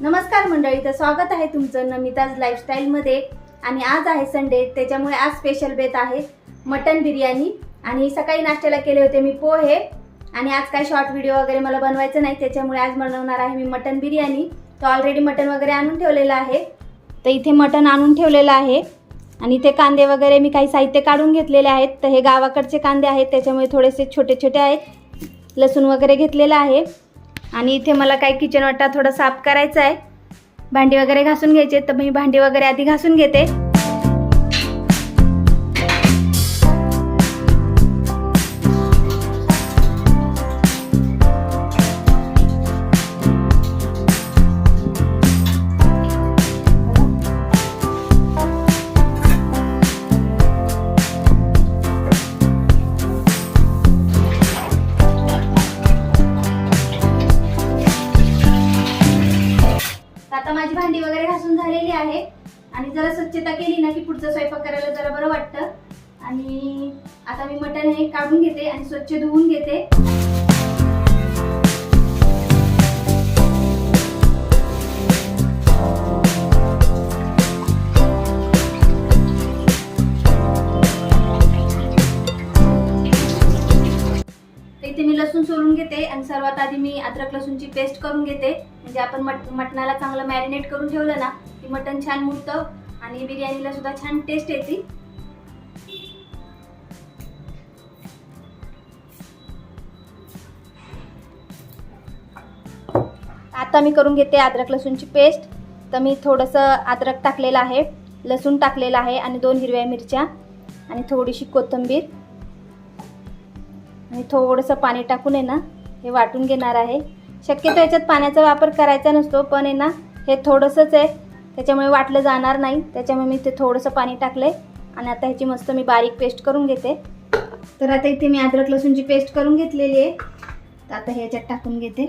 नमस्कार मंडळी तर स्वागत आहे तुमचं नमिताज लाईफस्टाईलमध्ये आणि आज आहे संडे त्याच्यामुळे आज स्पेशल बेत आहे मटन बिर्याणी. आणि सकाळी नाश्त्याला केले होते मी पोहे. आणि आज काय शॉर्ट व्हिडिओ वगैरे मला बनवायचं नाही त्याच्यामुळे आज बनवणार आहे मी मटन बिर्याणी. तर ऑलरेडी मटन वगैरे आणून ठेवलेलं आहे. तर इथे मटन आणून ठेवलेलं आहे. आणि इथे कांदे वगैरे मी काही साहित्य काढून घेतलेले आहेत. तर हे गावाकडचे कांदे आहेत त्याच्यामुळे थोडेसे छोटे छोटे आहेत. लसूण वगैरे घेतलेलं आहे. आणि इथे मला काही किचन वाटा थोडं साफ करायचं आहे. भांडी वगैरे घासून घ्यायचे तर मी भांडी वगैरे आधी घासून घेते. आणि जरा स्वच्छता केली ना की पुढचा स्वयंपाक करायला जरा बरं वाटतं. आणि आता मी मटण हे काढून घेते आणि स्वच्छ धुवून घेते. मी लसूण सोलून घेते आणि सर्वात आधी मी अद्रक लसूणची पेस्ट करून घेते. म्हणजे आपण मट मटणाला चांगलं मॅरिनेट करून ठेवलं ना की मटण छान मुरतं आणि बिर्याणीला सुद्धा छान टेस्ट येते. आता मी करून घेते अद्रक लसूणची पेस्ट तर मी थोडंसं अद्रक टाकलेलं आहे लसूण टाकलेलं आहे आणि दोन हिरव्या मिरच्या आणि थोडीशी कोथिंबीर. आणि थोडंसं पाणी टाकून आहे ना हे वाटून घेणार आहे. शक्यतो याच्यात पाण्याचा वापर करायचा नसतो पण आहे ना हे थोडंसंच आहे. त्याच्यामुळे वाटलं जाणार नाही. त्याच्यामुळे मी ते थोडंसं पाणी टाकलं आणि आता ह्याची मस्त मी बारीक पेस्ट करून घेते. तर आता इथे मी अद्रक लसूणची पेस्ट करून घेतलेली आहे. तर आता ह्याच्यात टाकून घेते.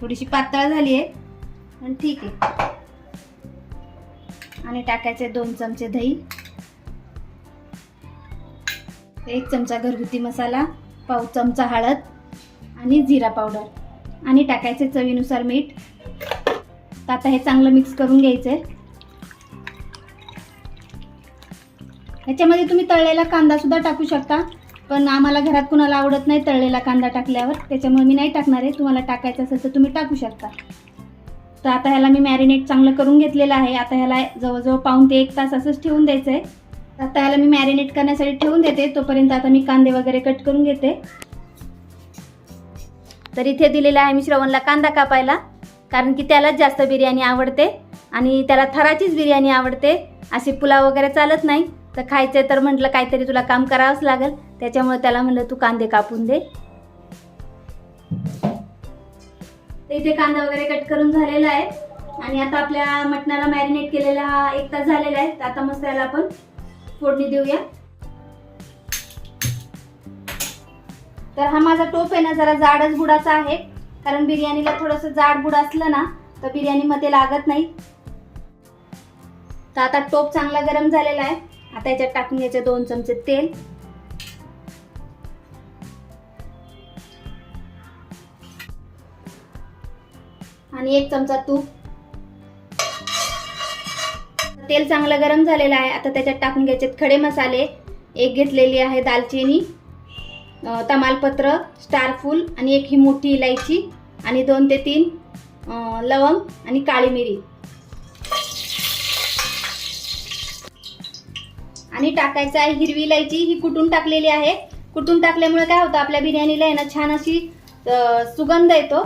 थोडीशी पातळ झाली आहे पण ठीक आहे. आणि टाकायचे दोन चमचे दही. एक चमचा घरगुती मसाला पाव चमचा हळद आणि जिरा पावडर. आणि टाकायचे चवीनुसार मीठ. तर आता हे चांगलं मिक्स करून घ्यायचं आहे ह्याच्यामध्ये तुम्ही तळलेला कांदासुद्धा टाकू शकता. पण आम्हाला घरात कुणाला आवडत नाही तळलेला कांदा टाकल्यावर. त्याच्यामुळे मी नाही टाकणार आहे. तुम्हाला टाकायचं असेल तर तुम्ही टाकू शकता. तर आता ह्याला मी मॅरिनेट चांगलं करून घेतलेलं आहे. आता ह्याला जवळजवळ पाऊन ते एक तास असंच ठेवून द्यायचं आहे आता ह्याला मी मॅरिनेट करण्यासाठी ठेवून देते. तोपर्यंत आता मी कांदे वगैरे कट करून घेते. तर इथे दिलेला आहे मी श्रवणला कांदा कापायला. कारण की त्यालाच जास्त बिर्याणी आवडते आणि त्याला थराचीच बिर्याणी आवडते. अशी पुलाव वगैरे चालत नाही. तर खायचे तर म्हटलं काहीतरी तुला काम करावंच लागेल. त्याच्यामुळे त्याला म्हणलं तू कांदे कापून दे. तर इथे कांदा वगैरे कट करून झालेला आहे. आणि आता आपल्या मटणाला मॅरिनेट केलेला हा एक तास झालेला आहे. तर आता मस्त याला आपण फोडणी देऊया. तर हा माझा टोप आहे ना जरा जाडच बुडाचा आहे. कारण बिर्याणीला थोडंसं जाडबुड असलं ना तर बिर्याणीमध्ये लागत नाही. तर आता टोप चांगला गरम झालेला आहे. आता याच्यात टाकून घ्यायचे दोन चमचे तेल. आणि एक चमचा तूप. तेल चांगलं गरम झालेलं आहे. आता त्याच्यात टाकून घ्यायचे खडे मसाले. एक घेतलेली आहे दालचिनी तमालपत्र स्टारफूल आणि एक ही मोठी इलायची. आणि दोन ते तीन लवंग आणि काळी मिरी. आणि टाकायचं आहे हिरवी इलायची ही कुटून टाकलेली आहे. कुटून टाकल्यामुळे काय होतं आपल्या बिर्याणीला आहे ना छान अशी सुगंध येतो.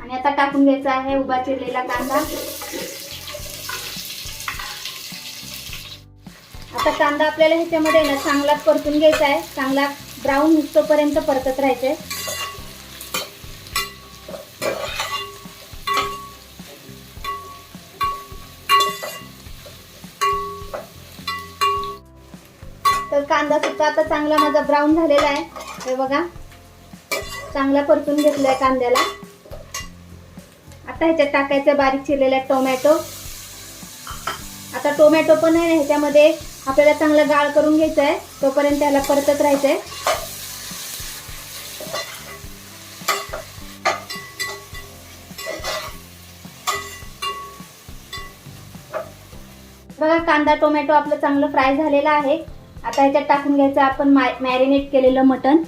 आणि आता टाकून घ्यायचा आहे उभा चिरलेला कांदा. आता कांदा आपल्याला ह्याच्यामध्ये ना चांगला परतून घ्यायचा आहे. चांगला ब्राऊन होतोपर्यंत परतत राहायचंय. तर कांदा सुद्धा आता चांगला माझा ब्राऊन झालेला आहे. हे बघा. चांगला परतून घेतलाय कांद्याला. आता ह्याच्यात टाकायचं बारीक चिरलेला टोमॅटो. आता टोमॅटो पण आहे ना ह्याच्यामध्ये आपल्याला चांगलं गाळ करून घ्यायचं आहे तोपर्यंत त्याला परतत राहायचं आहे बघा कांदा टोमॅटो आपलं चांगलं फ्राय झालेलं आहे. आता ह्याच्यात टाकून घ्यायचं आपण मॅरिनेट केलेलं मटण.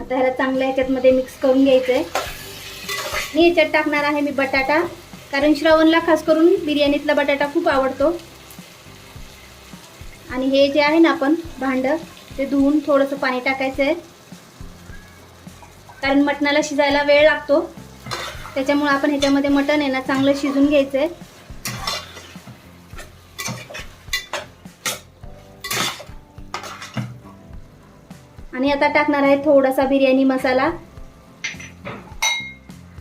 आता ह्याला चांगलं ह्याच्यातमध्ये मिक्स करून घ्यायचं आहे मी ह्याच्यात टाकणार आहे मी बटाटा. कारण श्रावणला खास करून बिर्याणीतला बटाटा खूप आवडतो. आणि हे जे आहे ना आपण भांडं ते धुवून थोडंसं पाणी टाकायचं आहे. कारण मटणाला शिजायला वेळ लागतो. त्याच्यामुळे आपण ह्याच्यामध्ये मटण आहे ना चांगलं शिजून घ्यायचं आहे. आणि आता टाकणार आहे थोडासा बिर्याणी मसाला.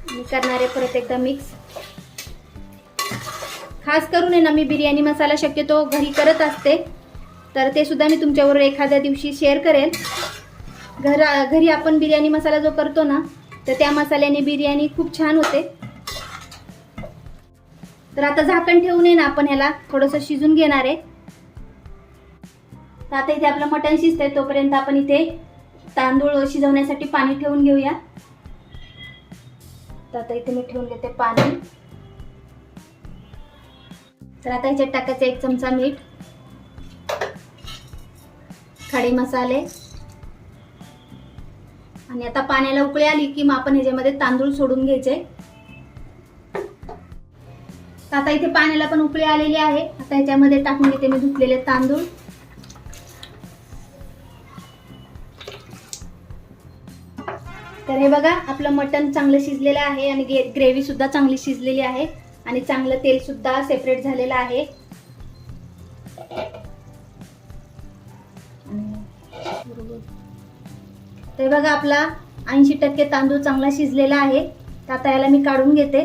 आणि करणार आहे परत एकदा मिक्स खास करून आहे ना मी बिर्याणी मसाला शक्यतो घरी करत असते. तर ते सुद्धा मी तुमच्याबरोबर एखाद्या दिवशी शेअर करेन घरा घरी आपण बिर्याणी मसाला जो करतो ना तर त्या मसाल्याने बिर्याणी खूप छान होते. तर आता झाकण ठेवून आहे ना आपण ह्याला थोडंसं शिजून घेणार आहे. तर आता इथे आपलं मटण शिजतंय तोपर्यंत आपण इथे तांदूळ शिजवण्यासाठी पाणी ठेवून घेऊया. तर आता इथे मी ठेवून घेते पाणी. तर आता ह्याच्यात टाकायचं एक चमचा मीठ खडे मसाले. आणि आता पाण्याला उकळी आली की मग आपण ह्याच्यामध्ये तांदूळ सोडून घ्यायचे. तर आता इथे पाण्याला पण उकळी आलेली आहे. आता ह्याच्यामध्ये टाकून घेते मी धुतलेले तांदूळ. तर हे बघा आपलं मटण चांगलं शिजलेलं आहे आणि ग्रेव्ही सुद्धा चांगली शिजलेली आहे. आणि चांगलं तेल सुद्धा सेपरेट झालेलं आहे. तर बघा आपला ऐंशी टक्के तांदूळ चांगला शिजलेला आहे. तर आता याला मी काढून घेते.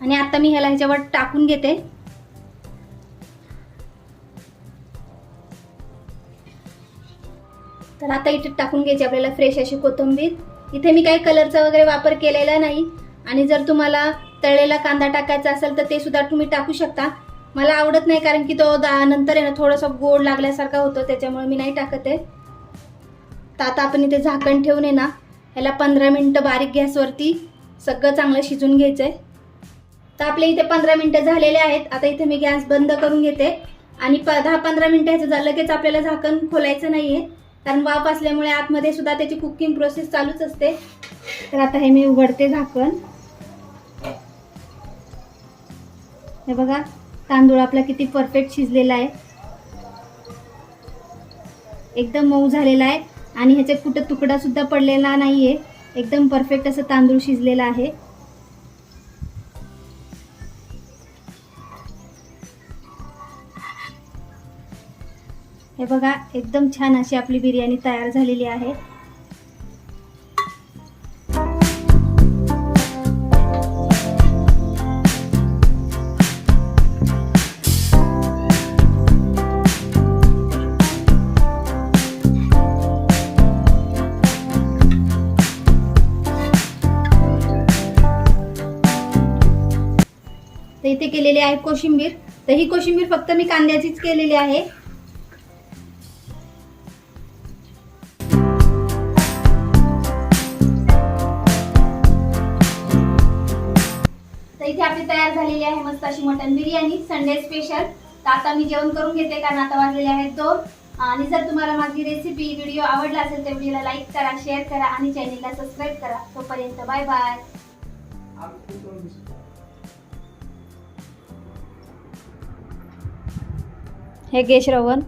आणि आता मी ह्याला ह्याच्यावर टाकून घेते. तर आता इथे टाकून घ्यायची आपल्याला फ्रेश अशी कोथिंबीर. इथे मी काही कलरचा वगैरे वापर केलेला नाही. आणि जर तुम्हाला तळलेला कांदा टाकायचा असेल तर ते सुद्धा तुम्ही टाकू शकता. मला आवडत नाही कारण की तो दा नंतर आहे ना थोडासा गोड लागल्यासारखा होतो त्याच्यामुळे मी नाही टाकत आहे. तर आता आपण इथे झाकण ठेवून आहे ना ह्याला पंधरा मिनटं बारीक गॅसवरती सगळं चांगलं शिजून घ्यायचं आहे तर आपल्या इथे पंधरा मिनटं झालेले आहेत. आता इथे मी गॅस बंद करून घेते. आणि प दहा पंधरा मिनटं ह्याचं झालं लगेच आपल्याला झाकण खोलायचं नाही आहे कारण वाफ असल्यामुळे आतमध्ये सुद्धा त्याची कुकिंग प्रोसेस चालूच असते. तर आता हे मी उघडते झाकण. हे बघा तांदूळ आपला किती परफेक्ट शिजलेला आहे. एकदम मऊ झालेला आहे. आणि ह्याच्यात कुठं तुकडा सुद्धा पडलेला नाहीये. एकदम परफेक्ट असं तांदूळ शिजलेला आहे. हे बघा एकदम छान अशी आपली बिर्याणी तयार झालेली आहे. तर इथे केलेली आहे कोशिंबीर. तर ही कोशिंबीर फक्त मी कांद्याचीच केलेली आहे. झालेली आहे. मस्त अशी मटन बिर्याणी. संडे स्पेशल तर आता मी जेवण करून घेते कारण आता वाजलेले आहेत दोन. आणि जर तुम्हाला माझी रेसिपी व्हिडिओ आवडला असेल तर व्हिडिओला लाईक करा शेअर करा आणि चॅनेलला सबस्क्राईब करा. तोपर्यंत बाय बाय हे गे श्रवण.